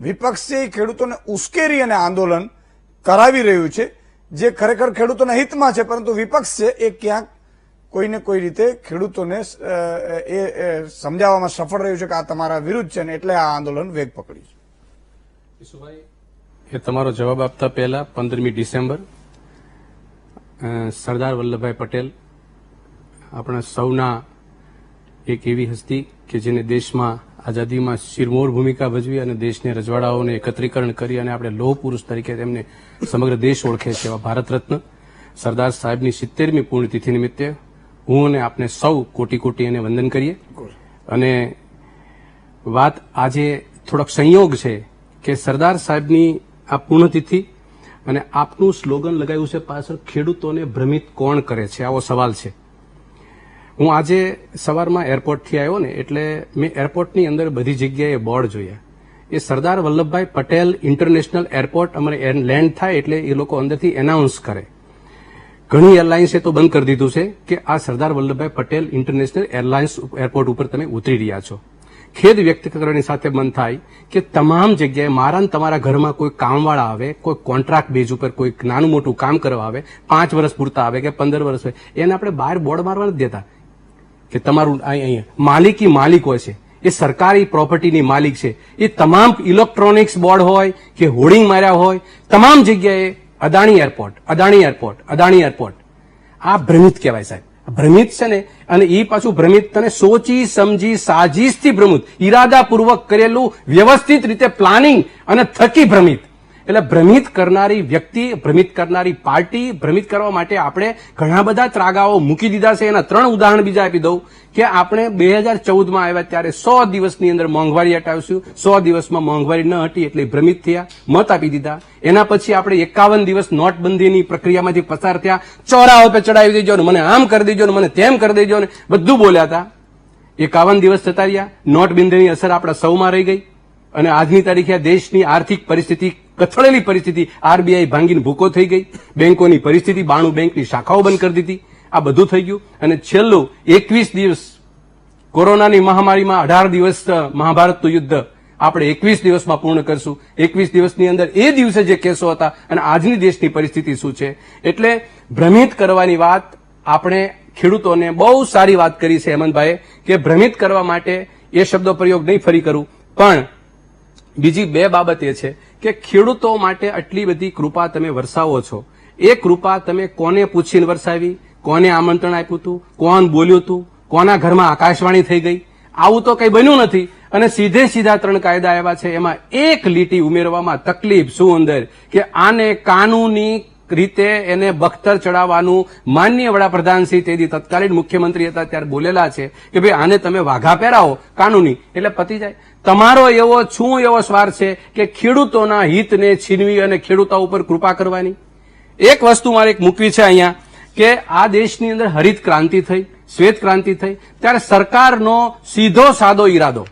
વિપક્ષ છે એ ખેડૂતોને ઉશ્કેરી અને આંદોલન કરાવી રહ્યું છે જે ખરેખર ખેડૂતોના હિતમાં છે પરંતુ વિપક્ષ છે એ ક્યાંક કોઈને કોઈ રીતે ખેડૂતોને એ સમજાવવામાં સફળ રહ્યું છે કે આ તમારા વિરુદ્ધ છે ને એટલે આ આંદોલન વેગ પકડ્યું છે. ઈસુભાઈ, એ તમારો જવાબ આપતા પહેલા પંદરમી ડિસેમ્બર સરદાર વલ્લભભાઈ પટેલ આપણા સૌના એક એવી હસ્તી કે જેને દેશમાં આઝાદીમાં શિરમોર ભૂમિકા ભજવી અને દેશને રજવાડાઓને એકત્રીકરણ કરી અને આપણે લોહ પુરુષ તરીકે તેમને સમગ્ર દેશ ઓળખે છે એવા ભારત રત્ન. સરદાર સાહેબની સિત્તેરમી પુણ્યતિથિ નિમિત્તે હું અને આપને સૌ કોટી કોટી એને વંદન કરીએ. અને વાત આજે થોડોક સંયોગ છે કે સરદાર સાહેબની આ પૂર્ણતિથિ અને આપનું સ્લોગન લગાવ્યું છે પાછળ ખેડૂતોને ભ્રમિત કોણ કરે છે? આવો સવાલ છે. હું આજે સવારમાં એરપોર્ટથી આવ્યો ને એટલે મેં એરપોર્ટની અંદર બધી જગ્યાએ બોર્ડ જોયા. એ સરદાર વલ્લભભાઈ પટેલ ઇન્ટરનેશનલ એરપોર્ટ અમારે લેન્ડ થાય એટલે એ લોકો અંદરથી એનાઉન્સ કરે. ઘણી એરલાઇન્સે તો બંધ કરી દીધું છે કે આ Sardar Vallabhbhai Patel international airlines airport ઉપર તમે ઉતરી રહ્યા છો. ખેદ વ્યક્ત કરવાની સાથે મન થાય કે તમામ જગ્યાએ મારા ને તમારા ઘરમાં કોઈ કામવાળા આવે, કોઈ કોન્ટ્રાક્ટ બેઝ ઉપર કોઈ નાનું મોટું કામ કરવા આવે, પાંચ વર્ષ પૂરતા આવે કે પંદર વર્ષ હોય, એને આપણે બહાર બોર્ડ મારવા નથી દેતા. કે તમારું અહીં અહીંયા માલિકી માલિક હોય છે, એ સરકારી પ્રોપર્ટીની માલિક છે, એ તમામ ઇલેક્ટ્રોનિક્સ બોર્ડ હોય કે હોર્ડિંગ માર્યા હોય, તમામ જગ્યાએ Adani airport Adani airport Adani airport આ ભ્રમિત કહેવાય સાહેબ. ભ્રમિત છે ને, અને એ પાછું ભ્રમિત તને સોચી, સમજી, સાજીશથી ભ્રમિત, ઈરાદાપૂર્વક કરેલું વ્યવસ્થિત રીતે પ્લાનિંગ અને થકી ભ્રમિત. એટલે ભ્રમિત કરનારી વ્યક્તિ, ભ્રમિત કરનારી પાર્ટી, ભ્રમિત કરવા માટે આપણે ઘણા બધા ત્રાગાઓ મૂકી દીધા છે. એના ત્રણ ઉદાહરણ બીજા આપી દઉં કે આપણે બે હજાર ચૌદમાં આવ્યા ત્યારે સો દિવસની અંદર મોંઘવારી હટાવશું સો દિવસમાં મોંઘવારી ન હટી એટલે ભ્રમિત થયા, મત આપી દીધા. એના પછી આપણે એકાવન દિવસ નોટબંધીની પ્રક્રિયામાંથી પસાર થયા, ચોરાઓ પે ચડાવી દેજો ને મને આમ કરી દેજો ને મને તેમ કરી દેજો ને બધું બોલ્યા હતા. એકાવન દિવસ થતા રહ્યા, નોટબંધીની અસર આપણા સૌમાં રહી ગઈ અને આજની તારીખે દેશની આર્થિક પરિસ્થિતિ કથળેલી પરિસ્થિતિ આરબીઆઈ ભાંગીને ભૂકો થઈ ગઈ. બેંકોની પરિસ્થિતિ બાણું બેંકની શાખાઓ બંધ કરી દીધી. આ બધું થઈ ગયું અને છેલ્લું એકવીસ દિવસ કોરોનાની મહામારીમાં અઢાર દિવસ મહાભારતનું યુદ્ધ આપણે એકવીસ દિવસમાં પૂર્ણ કરશું. એકવીસ દિવસની અંદર એ દિવસે જે કેસો હતા અને આજની દેશની પરિસ્થિતિ શું છે? એટલે ભ્રમિત કરવાની વાત આપણે ખેડૂતોને બહુ સારી વાત કરી છે હેમંતભાઈએ કે ભ્રમિત કરવા માટે એ શબ્દો પ્રયોગ નહીં ફરી કરું. પણ બીજી બે બાબત એ છે કે ખેડૂતો માટે આટલી બધી કૃપા તમે વરસાવો છો. એ કૃપા તમે કોને પૂછીને વરસાવી? કોને આમંત્રણ આપ્યું હતું? કોણ બોલ્યું હતું? કોના ઘરમાં આકાશવાણી થઈ ગઈ? આવું તો કંઈ બન્યું નથી. અને સીધે સીધા ત્રણ કાયદા આવ્યા છે. એમાં એક લીટી ઉમેરવામાં તકલીફ શું અંદર? કે આને કાનૂની રીતે એને બખ્તર ચડાવવાનું માન્ય વડાપ્રધાન શ્રી તેથી તત્કાલીન મુખ્યમંત્રી હતા, ત્યારે બોલેલા છે કે ભાઈ, આને તમે વાઘા પહેરાવો, કાનૂની. એટલે પતી જાય. તમારો એવો શું એવો સ્વાર્થ છે કે ખેડૂતોના હિતને છીનવી અને ખેડૂતો ઉપર કૃપા કરવાની. એક વસ્તુ મારે એક મૂકવી છે અહીંયા, કે આ દેશની અંદર હરિત ક્રાંતિ થઈ, શ્વેત ક્રાંતિ થઈ. ત્યારે સરકારનો સીધો સાદો ઈરાદો.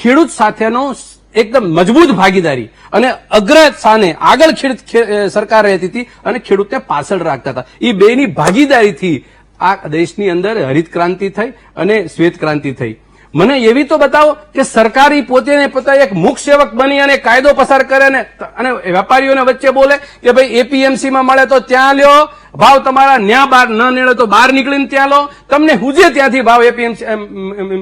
ખેડૂત સાથેનો એકદમ મજબૂત ભાગીદારી અને અગ્ર સ્થાને આગળ ખેડૂત સરકાર રહેતી હતી અને ખેડૂતને પાછળ રાખતા હતા. એ બેની ભાગીદારીથી આ દેશની અંદર હરિત ક્રાંતિ થઈ અને શ્વેત ક્રાંતિ થઈ. મને એવી તો બતાવો કે સરકારી પોતે પોતે એક મુખ સેવક બની અને કાયદો પસાર કરે ને અને વેપારીઓને વચ્ચે બોલે કે ભાઈ એપીએમસીમાં મળે તો ત્યાં લ્યો. ભાવ તમારા ન્યા બાર ન નીળે તો બહાર નીકળીને ત્યાં લો. તમને હુજે ત્યાંથી ભાવ એપીએમસી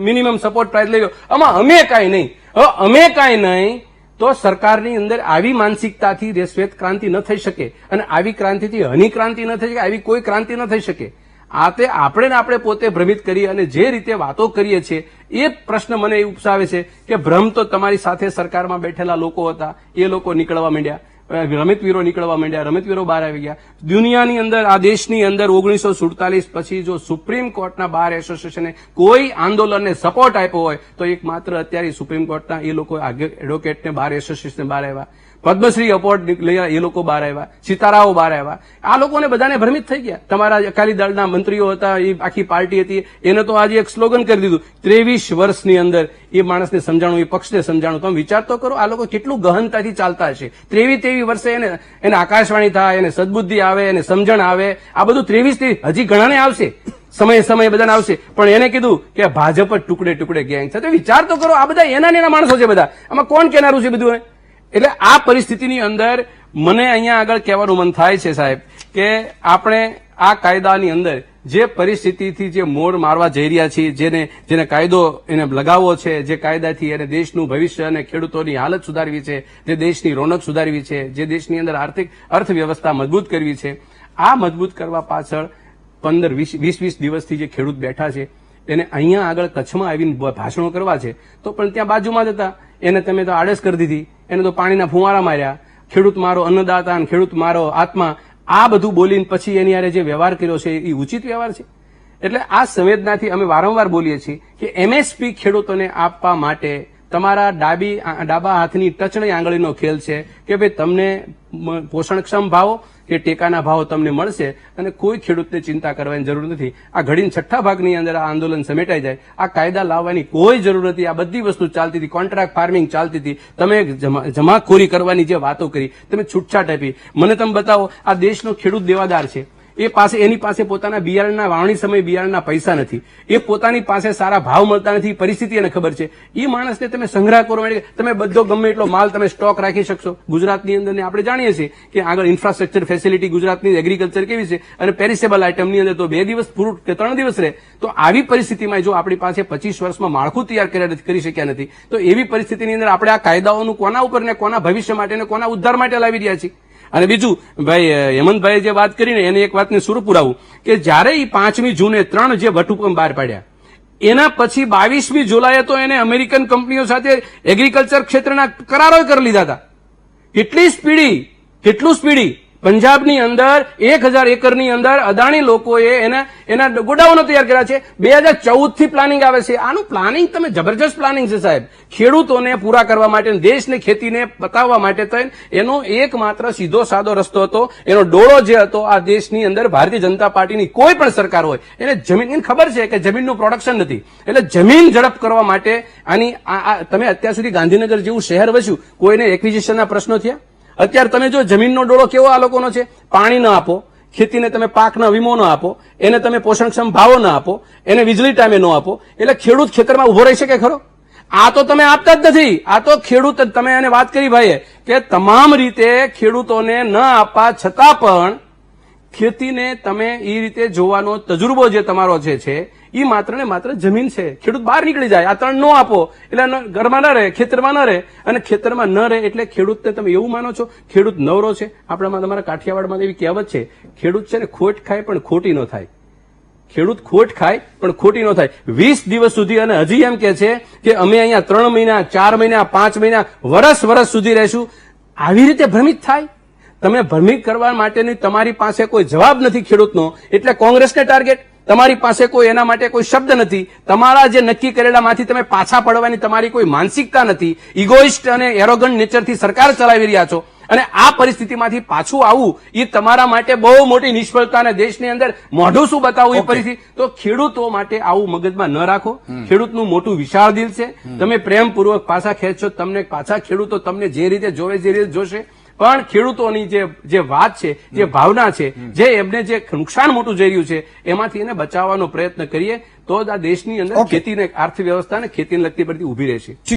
મિનિમમ સપોર્ટ પ્રાઇસ લઈ લો આમાં અમે કાંઈ નહીં. હવે અમે કાંઈ નહીં, તો સરકારની અંદર આવી માનસિકતાથી રે- શ્વેત ક્રાંતિ ન થઈ શકે અને આવી ક્રાંતિથી હની ક્રાંતિ ન થઈ શકે, આવી કોઈ ક્રાંતિ ન થઈ શકે. આ તે આપણે ને આપણે પોતે ભ્રમિત કરીએ અને જે રીતે વાતો કરીએ છીએ, એ પ્રશ્ન મને ઉપસાવે છે કે ભ્રમ તો તમારી સાથે સરકારમાં બેઠેલા લોકો હતા, એ લોકો નીકળવા માંડ્યા. રમતવીરો નીકળવા માંડ્યા. રમતવીરો બહાર આવી ગયા. દુનિયાની અંદર, આ દેશની અંદર ઓગણીસો સુડતાલીસ પછી જો સુપ્રીમ કોર્ટના બાર એસોસિએશને કોઈ આંદોલનને સપોર્ટ આપ્યો હોય, તો એક માત્ર અત્યારે સુપ્રીમ કોર્ટના એ લોકો એડવોકેટને, બાર એસોસિએશનને બહાર આવ્યા. પદ્મશ્રી એવોર્ડ લઈ એ લોકો બહાર આવ્યા, સિતારાઓ બહાર આવ્યા. આ લોકોને બધાને ભ્રમિત થઈ ગયા. તમારા અકાલી દળના મંત્રીઓ હતા, એ આખી પાર્ટી હતી. એને તો આજે એક સ્લોગન કરી દીધું. ત્રેવીસ વર્ષની અંદર એ માણસને સમજાણું, એ પક્ષને સમજાણું. તમે વિચાર તો કરો, આ લોકો કેટલું ગહનતાથી ચાલતા હશે. ત્રેવીસ ત્રેવી વર્ષે એને એને આકાશવાણી થાય, એને સદબુદ્ધિ આવે, એને સમજણ આવે. આ બધું ત્રેવીસ હજી ઘણાને આવશે. સમય સમયે બધાને આવશે. પણ એને કીધું કે ભાજપ જ ટુકડે ટુકડે ગેંગ છે. તો વિચાર તો કરો, આ બધા એના એના માણસો છે બધા. આમાં કોણ કેનારું છે બધું એટલે આ પરિસ્થિતિની અંદર મને અહીંયા આગળ કહેવાનું મન થાય છે સાહેબ કે આપણે આ કાયદાની અંદર જે પરિસ્થિતિથી જે મોડ મારવા જઈ રહ્યા છીએ, જેને જેને કાયદો એને લગાવવો છે, જે કાયદાથી એને દેશનું ભવિષ્ય અને ખેડૂતોની હાલત સુધારવી છે, જે દેશની રોનક સુધારવી છે, જે દેશની અંદર આર્થિક અર્થવ્યવસ્થા મજબૂત કરવી છે, આ મજબૂત કરવા પાછળ પંદર, વીસ વીસ વીસ દિવસથી જે ખેડૂત બેઠા છે, એને અહીંયા આગળ કચ્છમાં આવીને ભાષણો કરવા છે, તો પણ ત્યાં બાજુમાં જ હતા. એને તમે તો આડસ કરી દીધી. એને તો પાણીના ફુવારા માર્યા. ખેડૂત મારો અન્નદાતા અને ખેડૂત મારો આત્મા, આ બધું બોલીને પછી એની આરે જે વ્યવહાર કર્યો છે, એ ઉચિત વ્યવહાર છે? એટલે આ સંવેદનાથી અમે વારંવાર બોલીએ છીએ કે એમએસપી ખેડૂતોને આપવા માટે તમારા ડાબી ડાબા હાથની ટચણી આંગળીનો ખેલ છે કે ભાઈ તમને પોષણક્ષમ ભાવો કે ટેકાના ભાવ તમને મળશે અને કોઈ ખેડૂતને ચિંતા કરવાની જરૂર નથી. આ ઘડીને છઠ્ઠા ભાગની અંદર આ આંદોલન સમેટાઈ જાય. આ કાયદા લાવવાની કોઈ જરૂર નથી. આ બધી વસ્તુ ચાલતી હતી. કોન્ટ્રાક્ટ ફાર્મિંગ ચાલતી હતી. તમે જમા- જમાખોરી કરવાની જે વાતો કરી, તમે છૂટછાટ આપી. મને તમે બતાવો, આ દેશનો ખેડૂત દેવાદાર છે. એ પાસે, એની પાસે પોતાના બિયારણના વાવણી સમયે બિયારણના પૈસા નથી. એ પોતાની પાસે સારા ભાવ મળતા નથી. પરિસ્થિતિ એને ખબર છે. એ માણસને તમે સંગ્રહ કરો માટે, તમે બધો ગમે એટલો માલ તમે સ્ટોક રાખી શકશો. ગુજરાતની અંદર ને આપણે જાણીએ છીએ કે આગળ ઇન્ફ્રાસ્ટ્રક્ચર ફેસિલિટી ગુજરાતની એગ્રીકલ્ચર કેવી છે અને પેરિસેબલ આઇટમની અંદર તો બે દિવસ ફ્રૂટ કે ત્રણ દિવસ રહે, તો આવી પરિસ્થિતિમાં જો આપણી પાસે પચીસ વર્ષમાં માળખું તૈયાર કરી શક્યા નથી, તો એવી પરિસ્થિતિની અંદર આપણે આ કાયદાઓનું કોના ઉપર ને કોના ભવિષ્ય માટે ને કોના ઉદ્ધાર માટે લાવી રહ્યા છીએ? અને બીજું, ભાઈ હેમંતભાઈએ જે વાત કરીને એને એક વાતને સુર પુરાવું કે જ્યારે એ પાંચમી જૂને ત્રણ જે વટહુકમ બહાર પાડ્યા, એના પછી બાવીસમી જુલાઈએ તો એને અમેરિકન કંપનીઓ સાથે એગ્રીકલ્ચર ક્ષેત્રના કરારો કરી લીધા હતા. કેટલી સ્પીડી, કેટલું સ્પીડી? પંજાબની અંદર, એક હજાર એકરની અંદર અદાણી લોકોએ એના એના ગોડાઉનો તૈયાર કર્યા છે. બે હજાર ચૌદથી પ્લાનિંગ આવે છે. આનું પ્લાનિંગ તમે જબરજસ્ત પ્લાનિંગ છે, સાહેબ. ખેડૂતોને પૂરા કરવા માટે દેશને ખેતીને બતાવવા માટે થઈને એનો એકમાત્ર સીધો સાદો રસ્તો હતો. એનો ડોળો જે હતો, આ દેશની અંદર ભારતીય જનતા પાર્ટીની કોઈ પણ સરકાર હોય, એને જમીન ખબર છે કે જમીનનું પ્રોડક્શન નથી. એટલે જમીન ઝડપ કરવા માટે આની, આ તમે અત્યાર સુધી ગાંધીનગર જેવું શહેર વસ્યું, કોઈને એક્વિઝિશનના પ્રશ્નો થયા? અત્યારે તમે જો જમીનનો ડોળો કેવો આ લોકોનો છે? પાણી ન આપો, ખેતીને તમે પાકના વીમો ન આપો, એને તમે પોષણક્ષમ ભાવો ન આપો, એને વીજળી ટાઈમે ન આપો, એટલે ખેડૂત ખેતરમાં ઊભો રહી શકે ખરો? આ તો તમે આપતા જ નથી. આ તો ખેડૂત, તમે એને વાત કરી ભાઈએ, કે તમામ રીતે ખેડૂતોને ન આપવા છતાં પણ ખેતીને તમે એ રીતે જોવાનો તજુર્બો જે તમારો જે છે એ માત્ર ને માત્ર જમીન છે. ખેડૂત બહાર નીકળી જાય, આ ત્રણ નો આપો, એટલે ઘરમાં ન રહે, ખેતરમાં ન રહે, અને ખેતરમાં ન રહે એટલે ખેડૂતને તમે એવું માનો છો, ખેડૂત નવરો છે. આપણામાં તમારા કાઠિયાવાડમાં એવી કહેવત છે, ખેડૂત છે ને ખોટ ખાય પણ ખોટી ન થાય. ખેડૂત ખોટ ખાય પણ ખોટી ન થાય. વીસ દિવસ સુધી, અને હજી એમ કે છે કે અમે અહીંયા ત્રણ મહિના, ચાર મહિના, પાંચ મહિના, વરસ વરસ સુધી રહેશું. આવી રીતે ભ્રમિત થાય? તમે ભ્રમિત કરવા માટેની તમારી પાસે કોઈ જવાબ નથી ખેડૂતનો એટલે કોંગ્રેસને ટાર્ગેટ. તમારી પાસે કોઈ એના માટે કોઈ શબ્દ નથી. તમારા જે નક્કી કરેલામાંથી તમે પાછા પડવાની તમારી કોઈ માનસિકતા નથી. ઇગોઇસ્ટ અને એરોગન્ટ નેચરથી સરકાર ચલાવી રહ્યા છો. અને આ પરિસ્થિતિમાંથી પાછું આવવું એ તમારા માટે બહુ મોટી નિષ્ફળતા અને દેશની અંદર મોઢું શું બતાવવું એ પરિસ્થિતિ તો ખેડૂતો માટે આવું મગજમાં ન રાખો. ખેડૂતનું મોટું વિશાળ દિલ છે. તમે પ્રેમપૂર્વક પાછા ખેંચશો તમને પાછા ખેડૂતો તમને જે રીતે જોવે જે રીતે જોશે પણ ખેડૂતોની જે જે વાત છે જે ભાવના છે જે એમને જે નુકસાન મોટું જઈ રહ્યું છે એમાંથી એને બચાવવાનો પ્રયત્ન કરીએ તો જ આ દેશની અંદર. ખેતીને અર્થવ્યવસ્થા ને ખેતીને લગતી પડતી ઊભી રહેશે.